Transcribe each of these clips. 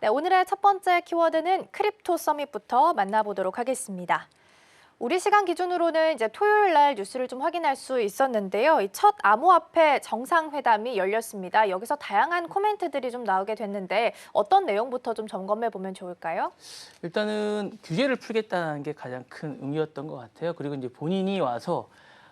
네, 오늘의 첫 번째 키워드는 크립토 서밋부터 만나보도록 하겠습니다. 우리 시간 기준으로는 이제 토요일 날 뉴스를 좀 확인할 수 있었는데요. 이첫 암호화폐 정상회담이 열렸습니다. 여기서 다양한 코멘트들이 좀 나오게 됐는데 어떤 내용부터 좀 점검해 보면 좋을까요? 일단은 규제를 풀겠다는 게 가장 큰 의미였던 것 같아요. 그리고 이제 본인이 와서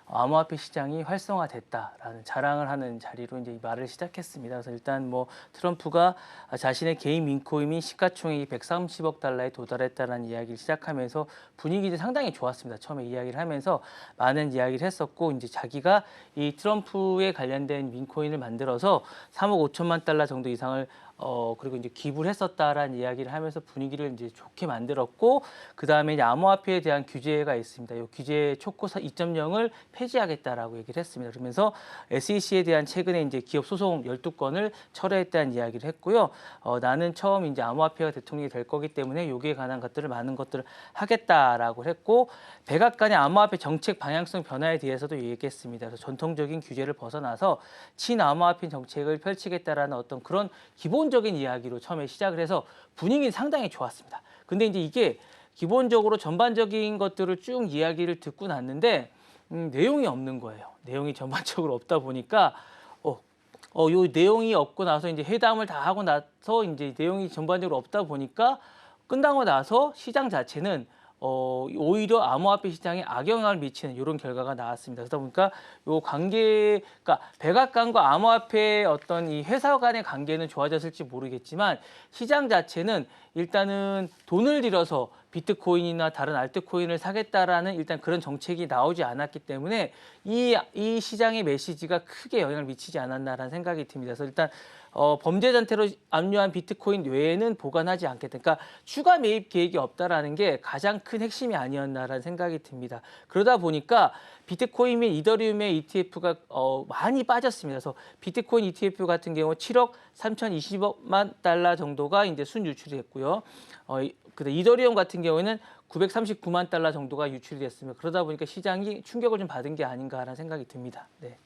암호화폐 시장이 활성화됐다라는 자랑을 하는 자리로 이제 이 말을 시작했습니다. 그래서 일단 뭐 트럼프가 자신의 개인 민코인이 시가총액이 130억 달러에 도달했다라는 이야기를 시작하면서 분위기도 상당히 좋았습니다. 처음에 이야기를 하면서 많은 이야기를 했었고 이제 자기가 이 트럼프에 관련된 민코인을 만들어서 3억 5천만 달러 정도 이상을 어 그리고 이제 기부를 했었다라는 이야기를 하면서 분위기를 이제 좋게 만들었고 그 다음에 암호화폐에 대한 규제가 있습니다. 이 규제 초코 2.0을 폐지하겠다라고 얘기를 했습니다. 그러면서 SEC에 대한 최근에 이제 기업 소송 12건을 철회했다는 이야기를 했고요. 어, 나는 처음 이제 암호화폐가 대통령이 될 거기 때문에 여기에 관한 것들을 많은 것들을 하겠다라고 했고 백악관의 암호화폐 정책 방향성 변화에 대해서도 얘기했습니다. 그래서 전통적인 규제를 벗어나서 친암호화폐 정책을 펼치겠다라는 어떤 그런 기본적 인 이야기로 처음에 시작을 해서 분위기는 상당히 좋았습니다. 근데 이제 이게 기본적으로 전반적인 것들을 쭉 이야기를 듣고 났는데 음, 내용이 없는 거예요. 내용이 전반적으로 없다 보니까 어, 어, 요 내용이 없고 나서 이제 회담을 다 하고 나서 이제 내용이 전반적으로 없다 보니까 끝나고 나서 시장 자체는 어, 오히려 암호화폐 시장에 악영향을 미치는 이런 결과가 나왔습니다. 그러다 보니까 요 관계, 그러니까 백악관과 암호화폐 어떤 이 회사 간의 관계는 좋아졌을지 모르겠지만 시장 자체는 일단은 돈을 들여서 비트코인이나 다른 알트코인을 사겠다라는 일단 그런 정책이 나오지 않았기 때문에 이, 이 시장의 메시지가 크게 영향을 미치지 않았나라는 생각이 듭니다. 그래서 일단 어, 범죄 단태로 압류한 비트코인 외에는 보관하지 않겠다. 그러니까 추가 매입 계획이 없다라는 게 가장 큰 핵심이 아니었나라는 생각이 듭니다. 그러다 보니까 비트코인 및 이더리움의 ETF가 어, 많이 빠졌습니다. 그래서 비트코인 ETF 같은 경우 7억 3,020만 달러 정도가 이제 순 유출이 됐고요. 어, 이- 그다음 이더리움 같은 경우에는 939만 달러 정도가 유출이 됐습니다. 그러다 보니까 시장이 충격을 좀 받은 게 아닌가라는 생각이 듭니다. 네.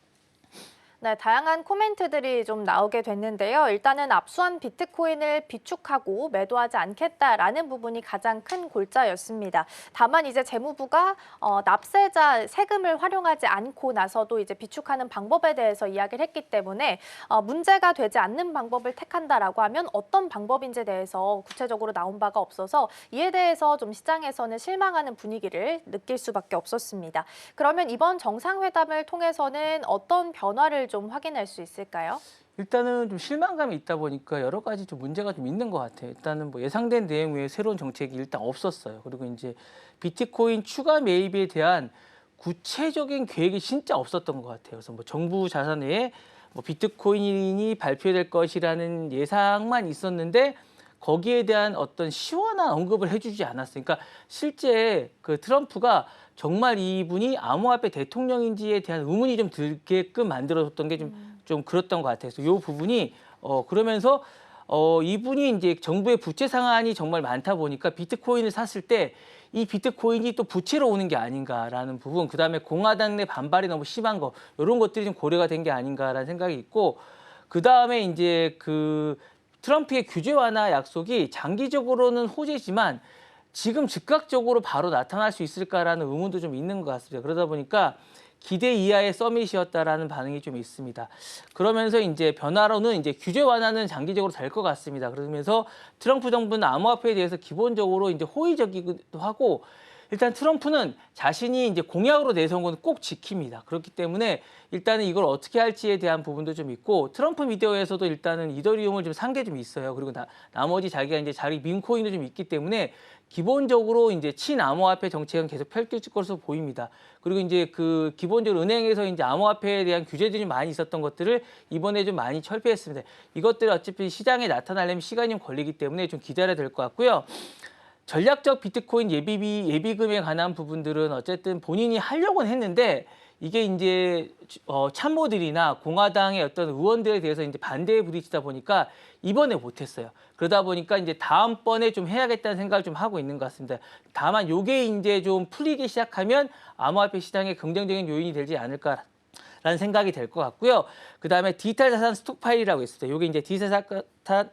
네, 다양한 코멘트들이 좀 나오게 됐는데요. 일단은 압수한 비트코인을 비축하고 매도하지 않겠다라는 부분이 가장 큰 골자였습니다. 다만 이제 재무부가 어, 납세자 세금을 활용하지 않고 나서도 이제 비축하는 방법에 대해서 이야기를 했기 때문에 어, 문제가 되지 않는 방법을 택한다라고 하면 어떤 방법인지에 대해서 구체적으로 나온 바가 없어서 이에 대해서 좀 시장에서는 실망하는 분위기를 느낄 수밖에 없었습니다. 그러면 이번 정상회담을 통해서는 어떤 변화를 좀 확인할 수 있을까요? 일단은 좀 실망감이 있다 보니까 여러 가지 좀 문제가 좀 있는 것 같아요. 일단은 뭐 예상된 내용 외에 새로운 정책이 일단 없었어요. 그리고 이제 비트코인 추가 매입에 대한 구체적인 계획이 진짜 없었던 것 같아요. 그래서 뭐 정부 자산 외에 뭐 비트코인이 발표될 것이라는 예상만 있었는데 거기에 대한 어떤 시원한 언급을 해주지 않았어요. 그러니까 실제 그 트럼프가 정말 이분이 암호화폐 대통령인지에 대한 의문이 좀 들게끔 만들어줬던 게좀좀 그랬던 것 같아요. 그래서 이 부분이 어 그러면서 어 이분이 이제 정부의 부채 상한이 정말 많다 보니까 비트코인을 샀을 때 이 비트코인이 또 부채로 오는 게 아닌가라는 부분, 그 다음에 공화당 내 반발이 너무 심한 거 이런 것들이 좀 고려가 된 게 아닌가라는 생각이 있고 그 다음에 이제 그 트럼프의 규제 완화 약속이 장기적으로는 호재지만 지금 즉각적으로 바로 나타날 수 있을까라는 의문도 좀 있는 것 같습니다. 그러다 보니까 기대 이하의 서밋이었다라는 반응이 좀 있습니다. 그러면서 이제 변화로는 이제 규제 완화는 장기적으로 될 것 같습니다. 그러면서 트럼프 정부는 암호화폐에 대해서 기본적으로 이제 호의적이기도 하고 일단 트럼프는 자신이 이제 공약으로 내세운 건 꼭 지킵니다. 그렇기 때문에 일단은 이걸 어떻게 할지에 대한 부분도 좀 있고 트럼프 미디어에서도 일단은 이더리움을 좀 산 게 좀 있어요. 그리고 나, 나머지 자기가 이제 자기 민코인도 좀 있기 때문에 기본적으로 이제 친암호화폐 정책은 계속 펼쳐질 것으로 보입니다. 그리고 이제 그 기본적으로 은행에서 이제 암호화폐에 대한 규제들이 많이 있었던 것들을 이번에 좀 많이 철폐했습니다. 이것들이 어차피 시장에 나타나려면 시간이 좀 걸리기 때문에 좀 기다려야 될 것 같고요. 전략적 비트코인 예비비 예비금에 관한 부분들은 어쨌든 본인이 하려고는 했는데 이게 이제 어, 참모들이나 공화당의 어떤 의원들에 대해서 이제 반대에 부딪히다 보니까 이번에 못했어요. 그러다 보니까 이제 다음번에 좀 해야겠다는 생각을 좀 하고 있는 것 같습니다. 다만 요게 이제 좀 풀리기 시작하면 암호화폐 시장에 긍정적인 요인이 되지 않을까. 라는 생각이 될 것 같고요. 그 다음에 디지털 자산 스톡파일이라고 있습니다. 요게 이제 디지털 자산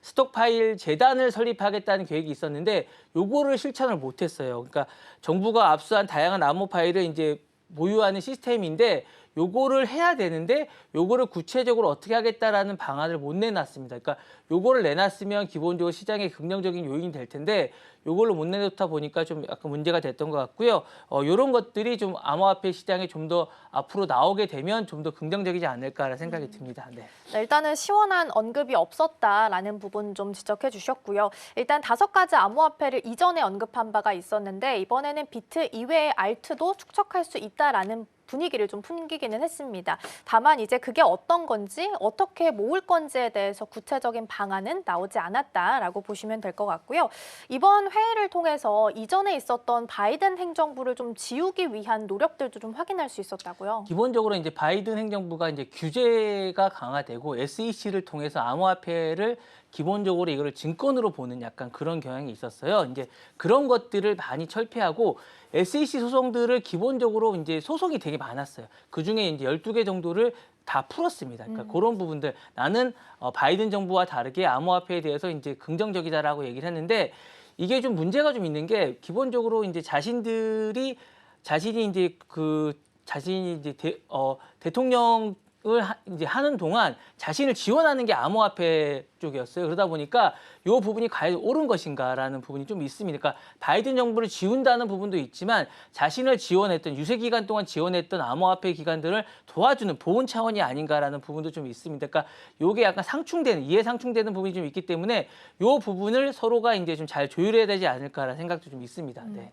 스톡파일 재단을 설립하겠다는 계획이 있었는데 요거를 실천을 못했어요. 그러니까 정부가 압수한 다양한 암호 파일을 이제 보유하는 시스템인데 요거를 해야 되는데 요거를 구체적으로 어떻게 하겠다라는 방안을 못 내놨습니다. 그러니까 요거를 내놨으면 기본적으로 시장에 긍정적인 요인이 될 텐데 요걸로 못 내놓다 보니까 좀 약간 문제가 됐던 것 같고요. 어, 요런 것들이 좀 암호화폐 시장에 좀 더 앞으로 나오게 되면 좀 더 긍정적이지 않을까라는 생각이 듭니다. 네. 네, 일단은 시원한 언급이 없었다라는 부분 좀 지적해 주셨고요. 일단 다섯 가지 암호화폐를 이전에 언급한 바가 있었는데 이번에는 비트 이외의 알트도 축적할 수 있다라는 분위기를 좀 풍기기는 했습니다. 다만 이제 그게 어떤 건지 어떻게 모을 건지에 대해서 구체적인 방안은 나오지 않았다라고 보시면 될 것 같고요. 이번 회의를 통해서 이전에 있었던 바이든 행정부를 좀 지우기 위한 노력들도 좀 확인할 수 있었다고요. 기본적으로 이제 바이든 행정부가 이제 규제가 강화되고 SEC를 통해서 암호화폐를 기본적으로 이거를 증권으로 보는 약간 그런 경향이 있었어요. 이제 그런 것들을 많이 철폐하고 SEC 소송들을 기본적으로 이제 소송이 되게 많았어요. 그 중에 이제 12개 정도를 다 풀었습니다. 그러니까 그런 부분들 나는 어, 바이든 정부와 다르게 암호화폐에 대해서 이제 긍정적이다라고 얘기를 했는데 이게 좀 문제가 좀 있는 게 기본적으로 이제 자신들이 자신이 이제 그 자신이 이제 대, 어, 대통령을 하, 이제 하는 동안 자신을 지원하는 게 암호화폐 쪽이었어요. 그러다 보니까 이 부분이 과연 옳은 것인가라는 부분이 좀 있습니다. 그러니까 바이든 정부를 지운다는 부분도 있지만 자신을 지원했던 유세 기간 동안 지원했던 암호화폐 기관들을 도와주는 보훈 차원이 아닌가라는 부분도 좀 있습니다. 그러니까 요게 약간 상충되는 이해 상충되는 부분이 좀 있기 때문에 요 부분을 서로가 이제 좀 잘 조율해야 되지 않을까라는 생각도 좀 있습니다. 네.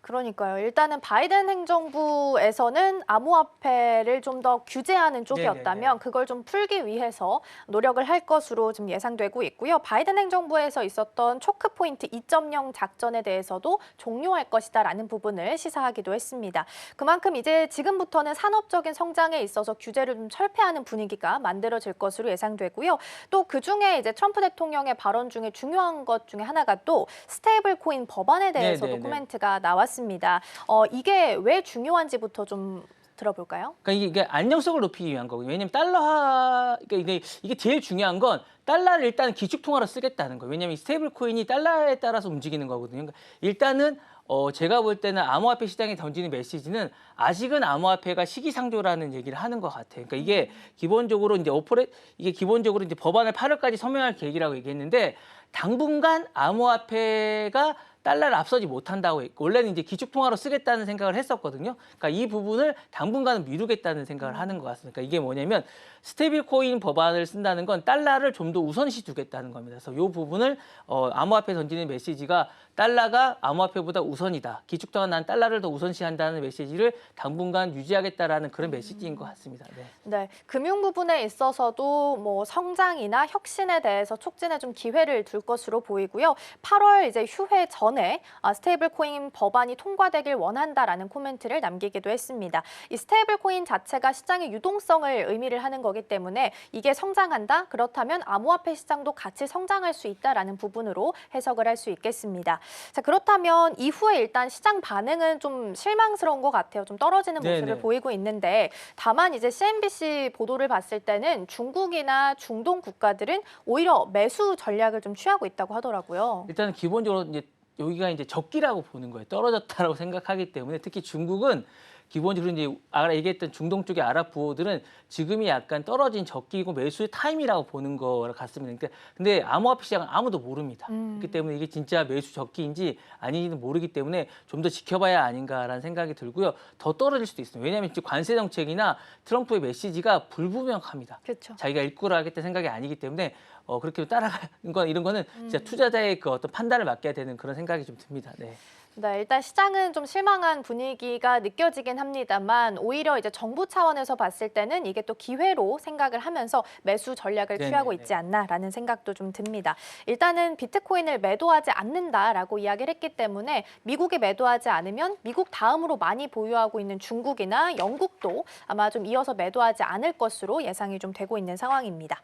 그러니까요. 일단은 바이든 행정부에서는 암호화폐를 좀 더 규제하는 쪽이었다면 네네네. 그걸 좀 풀기 위해서 노력을 할 것으로 지금 예상되고 있고요. 바이든 행정부에서 있었던 초크 포인트 2.0 작전에 대해서도 종료할 것이다라는 부분을 시사하기도 했습니다. 그만큼 이제 지금부터는 산업적인 성장에 있어서 규제를 좀 철폐하는 분위기가 만들어질 것으로 예상되고요. 또 그 중에 이제 트럼프 대통령의 발언 중에 중요한 것 중에 하나가 또 스테이블 코인 법안에 대해서도 네네네. 코멘트가 나왔습니다. 어, 이게 왜 중요한지부터 좀 들어볼까요? 그러니까 이게, 이게 안정성을 높이기 위한 거고요. 왜냐면 달러화 그러니까 이게 이게 제일 중요한 건 달러를 일단 기축 통화로 쓰겠다는 거예요. 왜냐면 이 스테이블 코인이 달러에 따라서 움직이는 거거든요. 그러니까 일단은 어 제가 볼 때는 암호화폐 시장에 던지는 메시지는 아직은 암호화폐가 시기상조라는 얘기를 하는 것 같아요. 그러니까 이게 기본적으로 이제 오퍼레 이게 기본적으로 이제 법안을 8월까지 서명할 계획이라고 얘기했는데 당분간 암호화폐가 달러를 앞서지 못한다고 원래는 이제 기축 통화로 쓰겠다는 생각을 했었거든요. 그러니까 이 부분을 당분간은 미루겠다는 생각을 하는 것 같습니다. 그러니까 이게 뭐냐면 스테이블 코인 법안을 쓴다는 건 달러를 좀 더 우선시 두겠다는 겁니다. 그래서 이 부분을 어, 암호화폐 던지는 메시지가 달러가 암호화폐보다 우선이다. 기축 통화 난 달러를 더 우선시한다는 메시지를 당분간 유지하겠다라는 그런 메시지인 것 같습니다. 네. 네, 금융 부분에 있어서도 뭐 성장이나 혁신에 대해서 촉진에 좀 기회를 둘 것으로 보이고요. 8월 이제 휴회 전에 아, 스테이블 코인 법안이 통과되길 원한다라는 코멘트를 남기기도 했습니다. 이 스테이블 코인 자체가 시장의 유동성을 의미를 하는 거기 때문에 이게 성장한다? 그렇다면 암호화폐 시장도 같이 성장할 수 있다라는 부분으로 해석을 할 수 있겠습니다. 자, 그렇다면 이후에 일단 시장 반응은 좀 실망스러운 것 같아요. 좀 떨어지는 모습을 네네. 보이고 있는데 다만 이제 CNBC 보도를 봤을 때는 중국이나 중동 국가들은 오히려 매수 전략을 좀 취하고 있다고 하더라고요. 일단은 기본적으로 이제 여기가 이제 적기라고 보는 거예요. 떨어졌다라고 생각하기 때문에 특히 중국은 기본적으로 이제 아까 얘기했던 중동 쪽의 아랍 부호들은 지금이 약간 떨어진 적기고 매수의 타임이라고 보는 거 같습니다. 그러니까 근데 암호화폐 시장은 아무도 모릅니다. 음. 그렇기 때문에 이게 진짜 매수 적기인지 아닌지는 모르기 때문에 좀 더 지켜봐야 아닌가라는 생각이 들고요. 더 떨어질 수도 있습니다. 왜냐하면 지금 관세 정책이나 트럼프의 메시지가 불분명합니다. 그렇죠. 자기가 일구를 하겠다는 생각이 아니기 때문에 어, 그렇게 따라가는 건 이런 거는 진짜 투자자의 그 어떤 판단을 맡겨야 되는 그런 생각이 좀 듭니다. 네. 네, 일단 시장은 좀 실망한 분위기가 느껴지긴 합니다만 오히려 이제 정부 차원에서 봤을 때는 이게 또 기회로 생각을 하면서 매수 전략을 네네, 취하고 네. 있지 않나라는 생각도 좀 듭니다. 일단은 비트코인을 매도하지 않는다라고 이야기를 했기 때문에 미국이 매도하지 않으면 미국 다음으로 많이 보유하고 있는 중국이나 영국도 아마 좀 이어서 매도하지 않을 것으로 예상이 좀 되고 있는 상황입니다.